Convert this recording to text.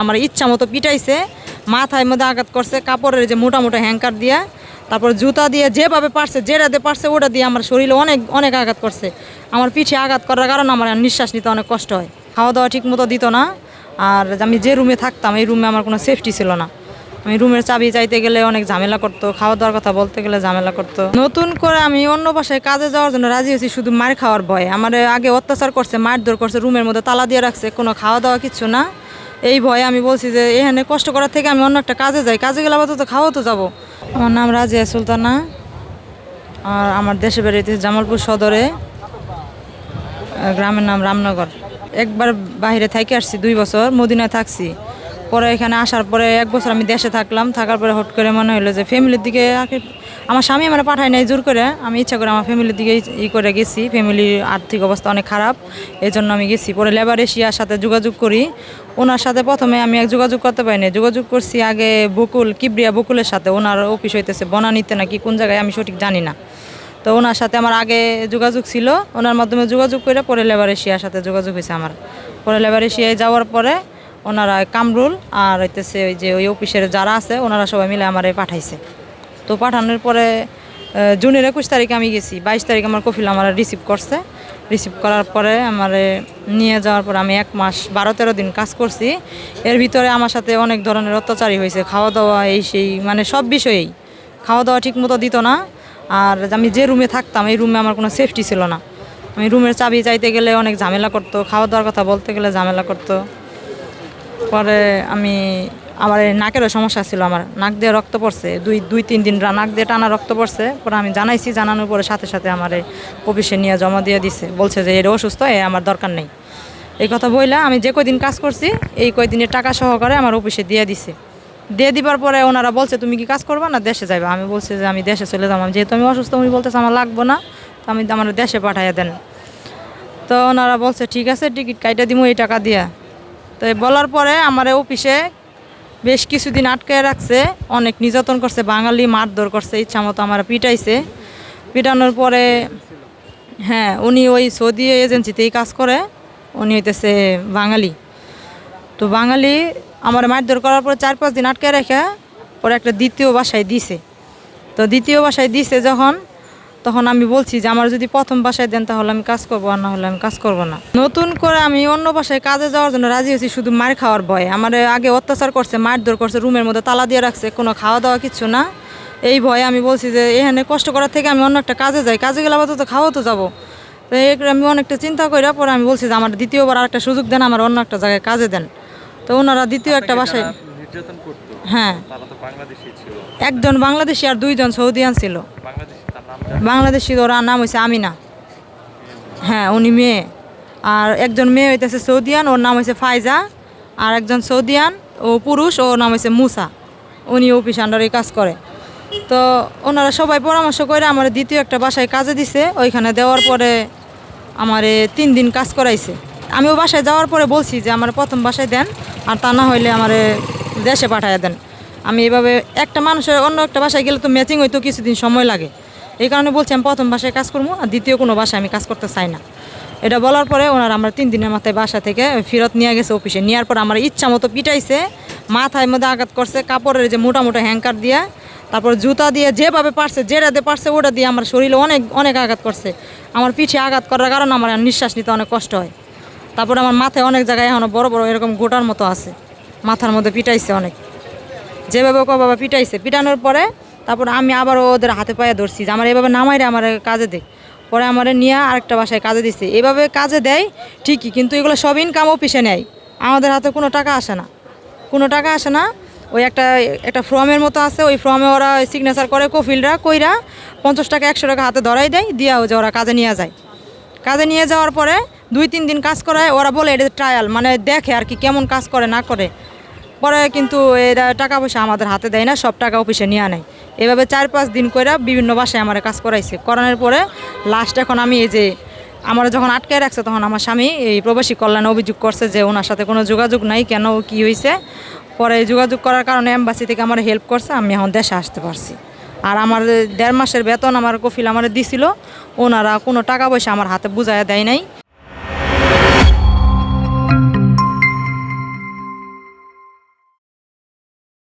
আমার ইচ্ছা মতো পিটাইছে, মাথায় মধ্যে আঘাত করছে, কাপড়ের যে মোটা মোটা হ্যাঙ্কার দিয়া, তারপর জুতা দিয়ে যেভাবে পারছে যেটাতে পারছে, ওটা দিয়ে আমার শরীরে অনেক অনেক আঘাত করছে। আমার পিঠে আঘাত করার কারণে আমার নিঃশ্বাস নিতে অনেক কষ্ট হয়। খাওয়া দাওয়া ঠিক মতো দিত না, আর আমি যে রুমে থাকতাম, এই রুমে আমার কোনো সেফটি ছিল না। আমি রুমের চাবি চাইতে গেলে অনেক ঝামেলা করতো খাওয়া দাওয়ার কথা বলতে গেলে ঝামেলা করতো। নতুন করে আমি অন্য বাসায় কাজে যাওয়ার জন্য রাজি হয়েছি শুধু মার খাওয়ার ভয়। আমার আগে অত্যাচার করছে, মারধর করছে, রুমের মধ্যে তালা দিয়ে রাখছে, কোনো খাওয়া দাওয়া কিচ্ছু না। এই ভয়ে আমি বলছি যে এখানে কষ্ট করার থেকে আমি অন্য একটা কাজে যাই। কাজে গেলে তো খাওয়া তো যাব। আমার নাম রাজিয়া সুলতানা। আর আমার দেশে বাড়িতে জামালপুর সদরে। গ্রামের নাম রামনগর। একবার বাইরে থেকে আসছি দুই বছর, মদিনায় থাকছি। পরে এখানে আসার পরে এক বছর আমি দেশে থাকলাম। থাকার পরে হট করে মনে হলো যে ফ্যামিলির দিকে আমার স্বামী আমার পাঠায় নাই, জোর করে। আমি ইচ্ছা করে আমার ফ্যামিলির দিকে ই- করে গেছি। ফ্যামিলির আর্থিক অবস্থা অনেক খারাপ এই জন্য আমি গেছি। পরে লেবার এশিয়ার সাথে যোগাযোগ করি। ওনার সাথে প্রথমে আমি এক যোগাযোগ করতে পারিনি। যোগাযোগ করছি আগে বকুল, কিবরিয়া বকুলের সাথে। ওনার অফিস হইতেছে বনানীতে নাকি, কোন জায়গায় আমি সঠিক জানি না। তো ওনার সাথে আমার আগে যোগাযোগ ছিল। ওনার মাধ্যমে যোগাযোগ করে পরে লেবার এশিয়ার সাথে যোগাযোগ হয়েছে আমার। পরে লেবার এশিয়ায় যাওয়ার পরে ওনারা কামরুল আর হইতেছে ওই যে ওই অফিসের যারা আছে, ওনারা সবাই মিলে আমারে পাঠাইছে। তো পাঠানোর পরে জুনের একুশ তারিখে আমি গেছি। বাইশ তারিখে আমার কফিল আমার রিসিভ করছে। রিসিভ করার পরে আমার নিয়ে যাওয়ার পর আমি এক মাস বারো তেরো দিন কাজ করছি। এর ভিতরে আমার সাথে অনেক ধরনের অত্যাচারই হয়েছে। খাওয়া দাওয়া এই সেই মানে সব বিষয়েই। খাওয়া দাওয়া ঠিক মতো দিত না। আর আমি যে রুমে থাকতাম, এই রুমে আমার কোনো সেফটি ছিল না। আমি রুমের চাবি চাইতে গেলে অনেক ঝামেলা করতো। খাওয়া দাওয়ার কথা বলতে গেলে ঝামেলা করতো। পরে আমি আমার নাকেরও সমস্যা ছিল আমার। নাক দিয়ে রক্ত পড়ছে। দুই দুই, তিন দিন নাক দিয়ে টানা রক্ত পড়ছে। পরে আমি জানাইছি, জানানোর পরে সাথে সাথে আমার অফিসে নিয়ে জমা দিয়ে দিছে। বলছে যে, এর অসুস্থ, এ আমার দরকার নেই। এই কথা বইলা আমি যে কয়দিন কাজ করছি, এই কয়দিনের টাকা সহকারে আমার অফিসে দিয়ে দিছে। দিয়ে দিবার পরে ওনারা বলছে, তুমি কি কাজ করবা না দেশে যাবে আমি বলছি যে, আমি দেশে চলে যাব। যেহেতু আমি অসুস্থ, উনি বলতেছে, আমার লাগবো না। তো আমি আমার দেশে পাঠাইয়া দেন। তো ওনারা বলছে, ঠিক আছে, টিকিট কাইটা দিব এই টাকা দিয়া। তো বলার পরে আমার অফিসে বেশ কিছুদিন আটকে রাখছে, অনেক নির্যাতন করছে, বাঙালি মারধর করছে ইচ্ছা মতো আমার পিটাইছে। পিটানোর পরে হ্যাঁ উনি ওই সৌদি এজেন্সিতেই কাজ করে, উনি হইতেছে বাঙালি। তো বাঙালি আমার মারধর করার পরে চার পাঁচ দিন আটকে রেখে, পরে একটা দ্বিতীয় বাসায় দিছে। তো দ্বিতীয় বাসায় দিছে যখন তখন আমি বলছি যে আমার যদি প্রথম বাসায় দেন তাহলে আমি কাজ করব আর না হলে আমি কাজ করব না। নতুন করে আমি অন্য বাসায় কাজে যাওয়ার জন্য রাজি হয়েছি শুধু মার খাওয়ার ভয়ে। আমার আগে অত্যাচার করছে মারধর করছে রুমের মধ্যে তালা দিয়ে রাখছে কোনো খাওয়া দাওয়া কিচ্ছু না। এই ভয়ে আমি বলছি যে এখানে কষ্ট করার থেকে আমি অন্য একটা কাজে যাই। কাজে গেলে আবার তো খাওয়া তো যাব। তো এই করে আমি অনেকটা চিন্তা করে পরে আমি বলছি যে আমার দ্বিতীয়বার আর একটা সুযোগ দেন আমার অন্য একটা জায়গায় কাজে দেন। তো ওনারা দ্বিতীয় একটা বাসায় হ্যাঁ। একজন বাংলাদেশি আর দুইজন সৌদিয়ান ছিল। বাংলাদেশি বাংলাদেশি ওরা নাম হয়েছে আমিনা। হ্যাঁ উনি মেয়ে। আর একজন মেয়ে হইতেছে সৌদিয়ান, ওর নাম হয়েছে ফাইজা। আর একজন সৌদিয়ান ও পুরুষ, ওর নাম হয়েছে মুসা। উনি অফিস আন্ডারে কাজ করে। তো ওনারা সবাই পরামর্শ করে আমার দ্বিতীয় একটা বাসায় কাজে দিছে। ওইখানে দেওয়ার পরে আমার তিন দিন কাজ করাইছে। আমি ও বাসায় যাওয়ার পরে বলছি যে, আমার প্রথম বাসায় দেন, আর তা না হইলে আমার দেশে পাঠায় দেন। আমি এভাবে একটা মানুষের অন্য একটা বাসায় গেলে তো ম্যাচিং হইতো কিছুদিন সময় লাগে। এই কারণে বলছি আমি প্রথম বাসায় কাজ করব, আর দ্বিতীয় কোনো বাসায় আমি কাজ করতে চাই না। এটা বলার পরে ওনার আমরা তিন দিনের মাথায় বাসা থেকে ফেরত নিয়ে গেছে অফিসে। নেওয়ার পর আমার ইচ্ছা মতো পিটাইছে, মাথায় মধ্যে আঘাত করছে, কাপড়ের যে মোটা মোটা হ্যাঙ্কার দিয়ে, তারপর জুতা দিয়ে যেভাবে পারছে যেটাতে পারছে, ওটা দিয়ে আমার শরীরে অনেক অনেক আঘাত করছে। আমার পিঠে আঘাত করার কারণে আমার নিঃশ্বাস নিতে অনেক কষ্ট হয়। তারপর আমার মাথায় অনেক জায়গায় এখনও বড় বড় এরকম গোটার মতো আছে। মাথার মধ্যে পিটাইছে অনেক। যেভাবে বাবা পিটাইছে, পিটানোর পরে তারপর আমি আবার ওদের হাতে পায়ে ধরছি যে আমার এভাবে নামাইরে আমার কাজে দেখ পরে আমার নিয়ে আরেকটা বাসায় কাজে দিচ্ছে এভাবে কাজে দেয় ঠিকই, কিন্তু এগুলো সব ইনকাম অফিসে নেয়। আমাদের হাতে কোনো টাকা আসে না। কোনো টাকা আসে না। ওই একটা একটা ফর্মের মতো আছে, ওই ফর্মে ওরা সিগনেচার করে কফিলরা, কইরা পঞ্চাশ টাকা, একশো টাকা হাতে ধরাই দেয়, দিয়া যে ওরা কাজে নিয়ে যায়। কাজে নিয়ে যাওয়ার পরে দুই, তিন দিন কাজ করায়, ওরা বলে এটা ট্রায়াল মানে দেখে আর কি কেমন কাজ করে, না করে। পরে কিন্তু এরা টাকা পয়সা আমাদের হাতে দেয় না, সব টাকা অফিসে নিয়ে নেয় এভাবে চার পাঁচ দিন করে বিভিন্ন বাসায় আমার কাজ করাইছে। করানোর পরে লাস্ট এখন আমি এই যে আমার যখন আটকায় রাখছে তখন আমার স্বামী এই প্রবাসী কল্যাণে অভিযোগ করছে যে ওনার সাথে কোনো যোগাযোগ নাই, কেন কি হয়েছে পরে যোগাযোগ করার কারণে এম্বাসি থেকে আমার হেল্প করছে, আমি এখন দেশে আসতে পারছি। আর আমার দেড় মাসের বেতন আমার কফিল আমার দিছিল, ওনারা কোনো টাকা পয়সা আমার হাতে বুঝাইয়া দেয় নাই।